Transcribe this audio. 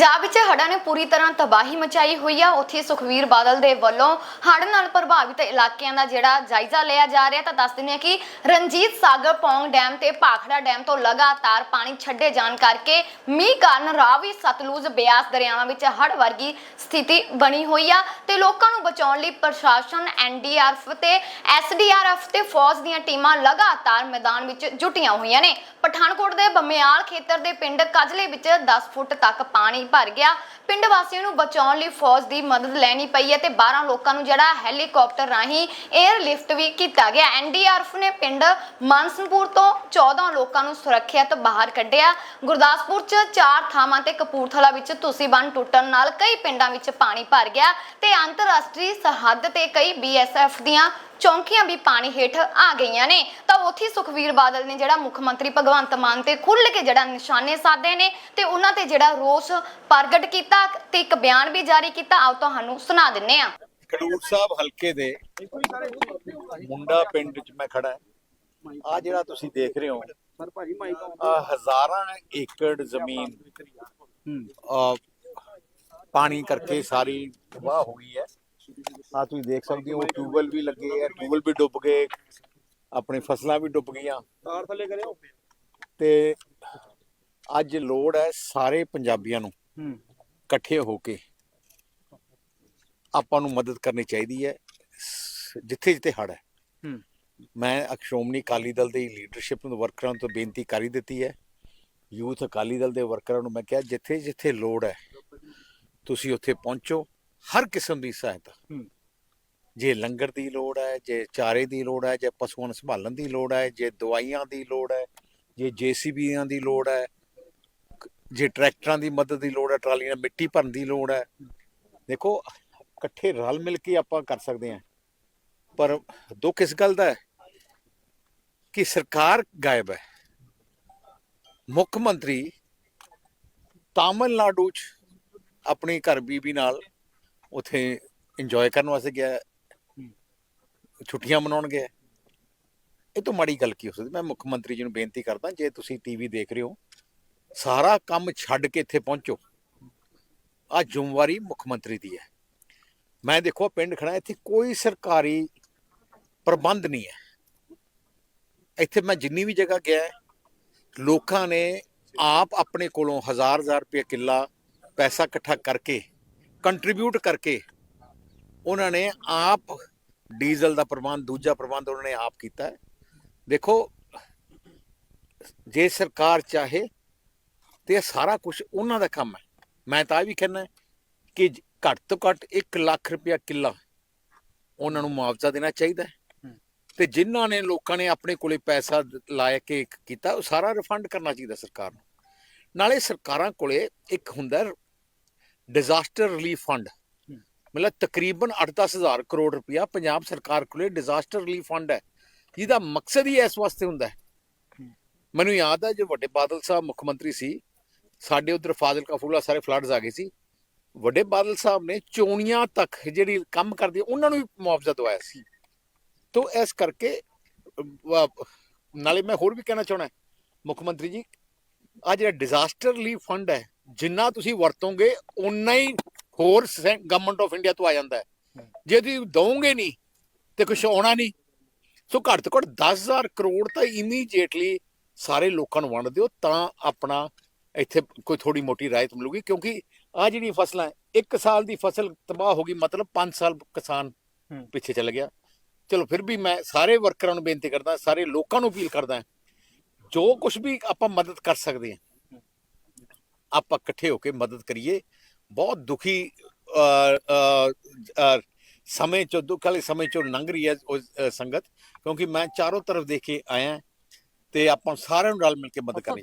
ਪੰਜਾਬ ਵਿੱਚ ਹੜ੍ਹਾਂ ਨੇ ਪੂਰੀ ਤਰ੍ਹਾਂ ਤਬਾਹੀ ਮਚਾਈ ਹੋਈ ਆ। ਉੱਥੇ ਸੁਖਵੀਰ ਬਾਦਲ ਦੇ ਵੱਲੋਂ ਹੜ੍ਹ ਨਾਲ ਪ੍ਰਭਾਵਿਤ ਇਲਾਕਿਆਂ ਦਾ ਜਿਹੜਾ ਜਾਇਜ਼ਾ ਲਿਆ ਜਾ ਰਿਹਾ, ਤਾਂ ਦੱਸ ਦਿੰਦੇ ਆ ਕਿ ਰਣਜੀਤ ਸਾਗਰ ਪੌਂਗ ਡੈਮ ਤੇ ਭਾਖੜਾ ਡੈਮ ਤੋਂ ਲਗਾਤਾਰ ਪਾਣੀ ਛੱਡੇ ਜਾਣ ਕਰਕੇ ਮੀਂਹ ਕਾਰਨ ਰਾਵੀ, ਸਤਲੁਜ, ਬਿਆਸ ਦਰਿਆਵਾਂ ਵਿੱਚ ਹੜ੍ਹ ਵਰਗੀ ਸਥਿਤੀ ਬਣੀ ਹੋਈ ਆ ਤੇ ਲੋਕਾਂ ਨੂੰ ਬਚਾਉਣ ਲਈ ਪ੍ਰਸ਼ਾਸਨ ਐਨਡੀਆਰਐਫ ਤੇ ਐਸਡੀਆਰਐਫ ਤੇ ਫੌਜ ਦੀਆਂ ਟੀਮਾਂ ਲਗਾਤਾਰ ਮੈਦਾਨ ਵਿੱਚ ਜੁਟੀਆਂ ਹੋਈਆਂ ਨੇ। ਪਠਾਨਕੋਟ ਦੇ ਬਮਿਆਲ ਖੇਤਰ ਦੇ ਪਿੰਡ ਕਜਲੇ ਵਿੱਚ 10 ਫੁੱਟ ਤੱਕ ਪਾਣੀ ਭਰ ਗਿਆ। ਪਿੰਡ ਵਾਸੀਆਂ ਨੂੰ ਬਚਾਉਣ ਲਈ ਫੌਜ ਦੀ ਮਦਦ ਲੈਣੀ ਪਈ ਹੈ ਤੇ 12 ਲੋਕਾਂ ਨੂੰ ਜਿਹੜਾ ਹੈਲੀਕਾਪਟਰ ਰਾਹੀਂ 에ਅਰ ਲਿਫਟ ਵੀ ਕੀਤਾ ਗਿਆ। ਐਨਡੀਆਰਐਫ ਨੇ ਪਿੰਡ ਮਾਨਸਨਪੁਰ ਤੋਂ 14 ਲੋਕਾਂ ਨੂੰ ਸੁਰੱਖਿਅਤ ਬਾਹਰ ਕੱਢਿਆ। ਗੁਰਦਾਸਪੁਰ 'ਚ ਚਾਰ ਥਾਵਾਂ ਤੇ ਕਪੂਰਥਲਾ ਵਿੱਚ ਤੁਸੀਂ ਬੰਨ ਟੁੱਟਣ ਨਾਲ ਕਈ ਪਿੰਡਾਂ ਵਿੱਚ ਪਾਣੀ ਭਰ ਗਿਆ ਤੇ ਅੰਤਰਰਾਸ਼ਟਰੀ ਸਰਹੱਦ ਤੇ ਕਈ ਬੀਐਸਐਫ ਦੀਆਂ ਚੌਂਕੀਆਂ ਵੀ ਪਾਣੀ ਹੇਠ ਆ ਗਈਆਂ ਨੇ। ਤਾਂ ਉੱਥੇ ਸੁਖਵੀਰ ਬਾਦਲ ਨੇ ਜਿਹੜਾ ਮੁੱਖ ਮੰਤਰੀ ਭਗਵੰਤ ਮਾਨ ਤੇ ਖੁੱਲ੍ਹ ਕੇ ਜਿਹੜਾ ਨਿਸ਼ਾਨੇ ਸਾਧੇ ਨੇ ਤੇ ਉਹਨਾਂ ਤੇ ਜਿਹੜਾ ਰੋਸ ਪ੍ਰਗਟ ਕੀਤਾ ਤੇ ਇੱਕ ਬਿਆਨ ਵੀ ਜਾਰੀ ਕੀਤਾ। ਆਓ ਤੁਹਾਨੂੰ ਸੁਣਾ ਦਿੰਨੇ ਆ। ਖਡੂਰ ਸਾਹਿਬ ਹਲਕੇ ਦੇ ਮੁੰਡਾ ਪਿੰਡ ਵਿੱਚ ਮੈਂ ਖੜਾ ਆ ਜਿਹੜਾ ਤੁਸੀਂ ਦੇਖ ਰਹੇ ਹੋ ਹਜ਼ਾਰਾਂ ਏਕੜ ਜ਼ਮੀਨ ਪਾਣੀ ਕਰਕੇ ਸਾਰੀ ਤਬਾਹ ਹੋ ਗਈ ਹੈ। ਆ ਤੁਸੀਂ ਦੇਖ ਸਕਦੇ ਹੋ ਟਿਊਬਲ ਵੀ ਲੱਗੇ ਆ ਟਿਊਬਲ ਵੀ ਡੁੱਬ ਗਏ ਆਪਣੀ ਫਸਲਾਂ ਵੀ ਡੁੱਬ ਗਈਆਂ। ਤਾਰ ਥੱਲੇ ਕਰਿਓ। ਤੇ ਅੱਜ ਲੋੜ ਹੈ ਸਾਰੇ ਪੰਜਾਬੀਆਂ ਨੂੰ ਹੂੰ। ਇਕੱਠੇ ਹੋ ਕੇ ਆਪਾਂ ਨੂੰ ਮਦਦ ਕਰਨੀ ਚਾਹੀਦੀ ਹੈ ਜਿੱਥੇ ਜਿੱਥੇ ਹੜ ਹੈ। ਮੈਂ ਅਕਸ਼ੋਮਣੀ ਅਕਾਲੀ ਦਲ ਦੀ ਲੀਡਰਸ਼ਿਪ ਨੂੰ ਵਰਕਰਾਂ ਤੋਂ ਬੇਨਤੀ ਕਰੀ ਦਿੱਤੀ ਹੈ। ਯੂਥ ਅਕਾਲੀ ਦਲ ਦੇ ਵਰਕਰਾਂ ਨੂੰ ਮੈਂ ਕਿਹਾ ਜਿੱਥੇ ਜਿੱਥੇ ਲੋੜ ਹੈ ਤੁਸੀਂ ਉੱਥੇ ਪਹੁੰਚੋ ਹਰ ਕਿਸਮ ਦੀ ਸਹਾਇਤਾ। ਜੇ ਲੰਗਰ ਦੀ ਲੋੜ ਹੈ, ਜੇ ਚਾਰੇ ਦੀ ਲੋੜ ਹੈ, ਜੇ ਪਸ਼ੂਆਂ ਨੂੰ ਸੰਭਾਲਣ ਦੀ ਲੋੜ ਹੈ, ਜੇ ਦਵਾਈਆਂ ਦੀ ਲੋੜ ਹੈ, ਜੇ ਜੀਸੀਬੀਆਂ ਦੀ ਲੋੜ ਹੈ ਜੇ ਟਰੈਕਟਰਾਂ ਦੀ ਮਦਦ ਦੀ ਲੋੜ ਹੈ, ਟਰਾਲੀਆਂ ਮਿੱਟੀ ਭਰਨ ਦੀ ਲੋੜ ਹੈ। ਦੇਖੋ, ਇਕੱਠੇ ਰਲ ਮਿਲ ਕੇ ਆਪਾਂ ਕਰ ਸਕਦੇ ਹਾਂ। ਪਰ ਦੁੱਖ ਇਸ ਗੱਲ ਦਾ ਹੈ ਕਿ ਸਰਕਾਰ ਗਾਇਬ ਹੈ। ਮੁੱਖ ਮੰਤਰੀ ਤਾਮਿਲਨਾਡੂ ਚ ਆਪਣੀ ਘਰ ਬੀਬੀ ਨਾਲ ਉਥੇ ਇੰਜੋਏ ਕਰਨ ਵਾਸਤੇ ਗਿਆ। ਛੁੱਟੀਆਂ ਮਨਾਉਣਗੇ। ਇਹ ਤੋਂ ਮਾੜੀ ਗੱਲ ਕੀ ਹੋ ਸਕਦੀ? ਮੈਂ ਮੁੱਖ ਮੰਤਰੀ ਜੀ ਨੂੰ ਬੇਨਤੀ ਕਰਦਾ, ਜੇ ਤੁਸੀਂ ਟੀਵੀ ਦੇਖ ਰਹੇ ਹੋ, ਸਾਰਾ ਕੰਮ ਛੱਡ ਕੇ ਇੱਥੇ ਪਹੁੰਚੋ। ਆ ਜ਼ਿੰਮੇਵਾਰੀ ਮੁੱਖ ਮੰਤਰੀ ਦੀ ਹੈ। ਮੈਂ ਦੇਖੋ ਪਿੰਡ ਖੜਾ ਇੱਥੇ ਕੋਈ ਸਰਕਾਰੀ ਪ੍ਰਬੰਧ ਨਹੀਂ ਹੈ। ਇੱਥੇ ਮੈਂ ਜਿੰਨੀ ਵੀ ਜਗ੍ਹਾ ਗਿਆ, ਲੋਕਾਂ ਨੇ ਆਪ ਆਪਣੇ ਕੋਲੋਂ ਹਜ਼ਾਰ ਹਜ਼ਾਰ ਰੁਪਏ ਕਿੱਲਾ ਪੈਸਾ ਇਕੱਠਾ ਕਰਕੇ ਕੰਟਰੀਬਿਊਟ ਕਰਕੇ, ਉਹਨਾਂ ਨੇ ਆਪ ਡੀਜ਼ਲ ਦਾ ਪ੍ਰਬੰਧ ਦੂਜਾ ਪ੍ਰਬੰਧ ਉਹਨਾਂ ਨੇ ਆਪ ਕੀਤਾ ਹੈ। ਦੇਖੋ ਜੇ ਸਰਕਾਰ ਚਾਹੇ ਤੇ ਇਹ ਸਾਰਾ ਕੁਝ ਉਹਨਾਂ ਦਾ ਕੰਮ ਹੈ। ਮੈਂ ਤਾਂ ਇਹ ਵੀ ਕਹਿੰਦਾ ਕਿ ਘੱਟ ਤੋਂ ਘੱਟ 1 ਲੱਖ ਰੁਪਇਆ ਕਿੱਲਾ ਉਹਨਾਂ ਨੂੰ ਮੁਆਵਜ਼ਾ ਦੇਣਾ ਚਾਹੀਦਾ ਹੈ। ਤੇ ਜਿਨ੍ਹਾਂ ਨੇ ਲੋਕਾਂ ਨੇ ਆਪਣੇ ਕੋਲੇ ਪੈਸਾ ਲਾਇਆ ਕੇ ਕੀਤਾ ਉਹ ਸਾਰਾ ਰਿਫੰਡ ਕਰਨਾ ਚਾਹੀਦਾ ਸਰਕਾਰ ਨੂੰ। ਨਾਲੇ ਸਰਕਾਰਾਂ ਕੋਲੇ ਇੱਕ ਹੁੰਦਾ ਡਿਜ਼ਾਸਟਰ ਰਿਲੀਫ ਫੰਡ। ਮਤਲਬ ਤਕਰੀਬਨ 8-10 ਹਜ਼ਾਰ ਕਰੋੜ ਰੁਪਇਆ ਪੰਜਾਬ ਸਰਕਾਰ ਕੋਲੇ ਡਿਜ਼ਾਸਟਰ ਰਿਲੀਫ ਫੰਡ ਹੈ। ਜਿਹਦਾ ਮਕਸਦ ਹੀ ਇਸ ਵਾਸਤੇ ਹੁੰਦਾ ਹੈ। ਮੈਨੂੰ ਯਾਦ ਹੈ, ਜੋ ਵੱਡੇ ਬਾਦਲ ਸਾਹਿਬ ਮੁੱਖ ਮੰਤਰੀ ਸੀ, ਸਾਡੇ ਉਧਰ ਫਾਜ਼ਿਲਕਾ ਫੂਲਾ ਸਾਰੇ ਫਲੱਡਸ ਆ ਗਏ ਸੀ। ਵੱਡੇ ਬਾਦਲ ਸਾਹਿਬ ਨੇ ਚੋਣੀਆਂ ਤੱਕ ਜਿਹੜੀ ਕੰਮ ਕਰਦੇ, ਉਹਨਾਂ ਨੂੰ ਵੀ ਮੁਆਵਜ਼ਾ ਦਵਾਇਆ ਸੀ। ਤੋਂ ਇਸ ਕਰਕੇ ਨਾਲੇ ਮੈਂ ਹੋਰ ਵੀ ਕਹਿਣਾ ਚਾਹਣਾ ਮੁੱਖ ਮੰਤਰੀ ਜੀ ਆ ਜਿਹੜਾ ਡਿਜ਼ਾਸਟਰ ਰਿਲੀਫ ਫੰਡ ਹੈ, ਜਿੰਨਾ ਤੁਸੀਂ ਵਰਤੋਗੇ ਉਨਾ ਹੀ ਹੋਰ ਗਵਰਨਮੈਂਟ ਆਫ ਇੰਡੀਆ ਤੋਂ ਆ ਜਾਂਦਾ ਜੇ ਤੁਸੀਂ ਦਵੋਗੇ ਨਹੀਂ ਤੇ ਕੁਝ ਆਉਣਾ ਨਹੀਂ। ਸੋ ਘੱਟ ਤੋਂ ਘੱਟ 10000 ਕਰੋੜ ਤਾਂ ਇਮੀਡੀਏਟਲੀ ਸਾਰੇ ਲੋਕਾਂ ਨੂੰ ਵੰਡ ਦਿਓ ਤਾਂ ਆਪਣਾ ਇੱਥੇ ਕੋਈ ਥੋੜੀ ਮੋਟੀ ਰਾਹਤ ਮਿਲੂਗੀ। ਕਿਉਂਕਿ ਆ ਜਿਹੜੀ ਫਸਲਾਂ ਇੱਕ ਸਾਲ ਦੀ ਫਸਲ ਤਬਾਹ ਹੋ ਗਈ ਮਤਲਬ 5 ਸਾਲ ਕਿਸਾਨ। ਪਿੱਛੇ ਚਲ ਗਿਆ। ਚਲੋ ਫਿਰ ਵੀ ਮੈਂ ਸਾਰੇ ਵਰਕਰਾਂ ਨੂੰ ਬੇਨਤੀ ਕਰਦਾ ਸਾਰੇ ਲੋਕਾਂ ਨੂੰ ਅਪੀਲ ਕਰਦਾ ਜੋ ਕੁਝ ਵੀ ਆਪਾਂ ਮਦਦ ਕਰ ਸਕਦੇ ਹਾਂ। ਆਪਾਂ ਇਕੱਠੇ ਹੋ ਕੇ ਮਦਦ ਕਰੀਏ। ਬਹੁਤ ਦੁਖੀ ਸਮੇਂ ਚੋਂ ਦੁੱਖ ਵਾਲੇ ਸਮੇਂ ਚੋਂ ਲੰਘ ਰਹੀ ਹੈ ਉਹ, ਸੰਗਤ। ਕਿਉਂਕਿ ਮੈਂ ਚਾਰੋਂ ਤਰਫ ਦੇਖ ਕੇ ਆਇਆ ਤੇ ਆਪਾਂ ਸਾਰਿਆਂ ਨੂੰ ਰਲ ਮਿਲ ਕੇ ਮਦਦ ਕਰਨੀ